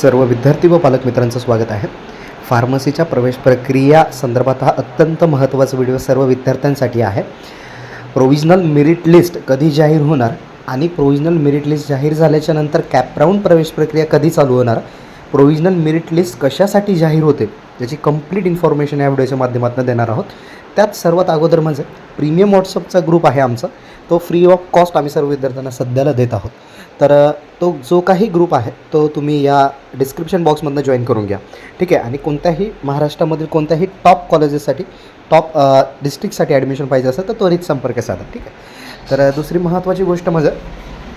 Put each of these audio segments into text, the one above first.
सर्व विद्यार्थी व पालक मित्रांचं स्वागत आहे. फार्मसीच्या प्रवेश प्रक्रिया संदर्भात हा अत्यंत महत्त्वाचा व्हिडिओ सर्व विद्यार्थ्यांसाठी आहे. प्रोविजनल मेरिट लिस्ट कधी जाहीर होणार आणि प्रोविजनल मेरिट लिस्ट जाहीर झाल्याच्यानंतर कॅपराऊंड प्रवेश प्रक्रिया कधी चालू होणार? प्रोविजनल मेरिट लिस्ट कशासाठी जाहीर होते? याची कंप्लीट इन्फॉर्मेशन या व्हिडिओच्या माध्यमातून देणार आहोत. त्यात सर्वात अगोदर म्हणजे प्रीमियम व्हॉट्सअपचा ग्रुप आहे आमचा. तो फ्री ऑफ कॉस्ट आम्ही सर्व विद्यार्थ्यांना सध्याला देत आहोत. तर तो जो काही ग्रुप आहे तो तुम्ही या डिस्क्रिप्शन बॉक्समधनं जॉईन करून घ्या. ठीक आहे? आणि कोणत्याही महाराष्ट्रामधील कोणत्याही टॉप कॉलेजेससाठी टॉप डिस्ट्रिक्टसाठी ॲडमिशन पाहिजे असेल तर त्वरित संपर्क साधा. ठीक आहे? तर दुसरी महत्त्वाची गोष्ट म्हणजे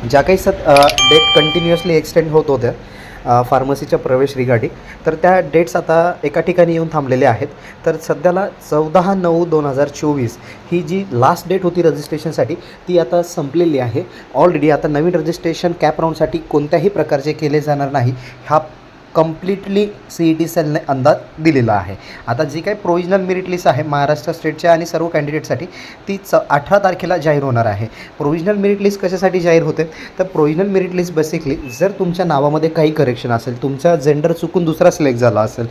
ज्या काही सत डेट कंटिन्युअसली एक्सटेंड होत होत्या फार्मसीच्या प्रवेश रिगार्डिंग तर त्या डेट्स आता एका ठिकाणी येऊन थांबलेल्या आहेत. तर सध्याला चौदा नऊ दोन हजार चोवीस ही जी लास्ट डेट होती रजिस्ट्रेशनसाठी ती आता संपलेली आहे. ऑलरेडी आता नवीन रजिस्ट्रेशन कॅप राऊंडसाठी कोणत्याही प्रकारचे केले जाणार नाही. हा कम्प्लिटली सी ई टी सेलने अंदाज दिलेला आहे. आता जी काही प्रोविजनल मेरिट लिस्ट आहे महाराष्ट्र स्टेटच्या आणि सर्व कॅन्डिडेटसाठी ती च अठरा तारखेला जाहीर होणार आहे. प्रोविजनल मेरिट लिस्ट कशासाठी जाहीर होते? तर प्रोविजनल मेरिट लिस्ट बेसिकली जर तुमच्या नावामध्ये काही करेक्शन असेल तुमचा जेंडर चुकून दुसरा सिलेक्ट झाला असेल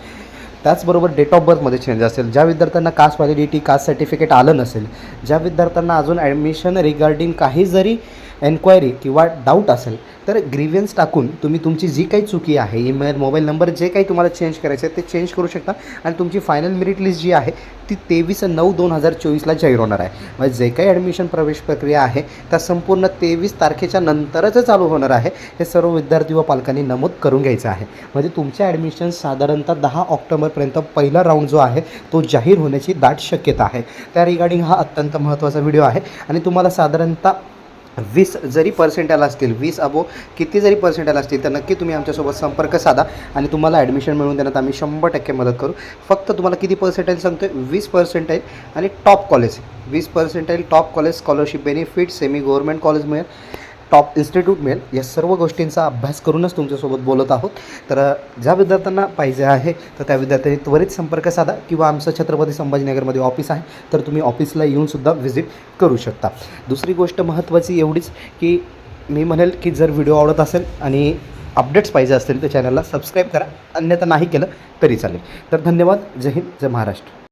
त्याचबरोबर डेट ऑफ बर्थमध्ये चेंज असेल ज्या विद्यार्थ्यांना कास्ट व्हॅलिडिटी कास्ट सर्टिफिकेट आलं नसेल ज्या विद्यार्थ्यांना अजून ॲडमिशन रिगार्डिंग काही जरी एन्क्वायरी किंवा डाऊट असेल तर ग्रीवियन्स टाकून तुम्ही तुमची जी काही चुकी आहे ईमेल मोबाईल नंबर जे काही तुम्हाला चेंज करायचं आहे ते चेंज करू शकता. आणि तुमची फायनल मेरिट लिस्ट जी आहे ती तेवीस नऊ दोन हजार चोवीसला जाहीर होणार आहे. म्हणजे जे काही ॲडमिशन प्रवेश प्रक्रिया आहे त्या संपूर्ण तेवीस तारखेच्या नंतरच चालू होणार आहे. हे सर्व विद्यार्थी व पालकांनी नमूद करून घ्यायचं आहे. म्हणजे तुमच्या ॲडमिशन साधारणतः दहा ऑक्टोबरपर्यंत पहिला राऊंड जो आहे तो जाहीर होण्याची दाट शक्यता आहे. त्या रिगार्डिंग हा अत्यंत महत्त्वाचा व्हिडिओ आहे. आणि तुम्हाला साधारणतः वीस जरी पर्सेंटाईल असतील वीस अबो किती जरी पर्सेंटाईल असतील तर नक्की तुम्ही आमच्यासोबत संपर्क साधा आणि तुम्हाला ॲडमिशन मिळवून देण्यात आम्ही शंभर टक्के मदत करू. फक्त तुम्हाला किती पर्सेंटाईल सांगतो आहे वीस पर्सेंटाईल आणि टॉप कॉलेज वीस percentile top college scholarship benefit semi government college मिळेल. टॉप इन्स्टिट्यूट मिळेल. या सर्व गोष्टींचा अभ्यास करूनच तुमच्यासोबत बोलत आहोत. तर ज्या विद्यार्थ्यांना पाहिजे आहे तर त्या विद्यार्थ्यांनी त्वरित संपर्क साधा किंवा आमचं छत्रपती संभाजीनगरमध्ये ऑफिस आहे तर तुम्ही ऑफिसला येऊनसुद्धा व्हिजिट करू शकता. दुसरी गोष्ट महत्त्वाची एवढीच की मी म्हणेल की जर व्हिडिओ आवडत असेल आणि अपडेट्स पाहिजे असतील तर चॅनलला सबस्क्राईब करा. अन्यथा नाही केलं तरी चालेल. तर धन्यवाद. जय हिंद जय महाराष्ट्र.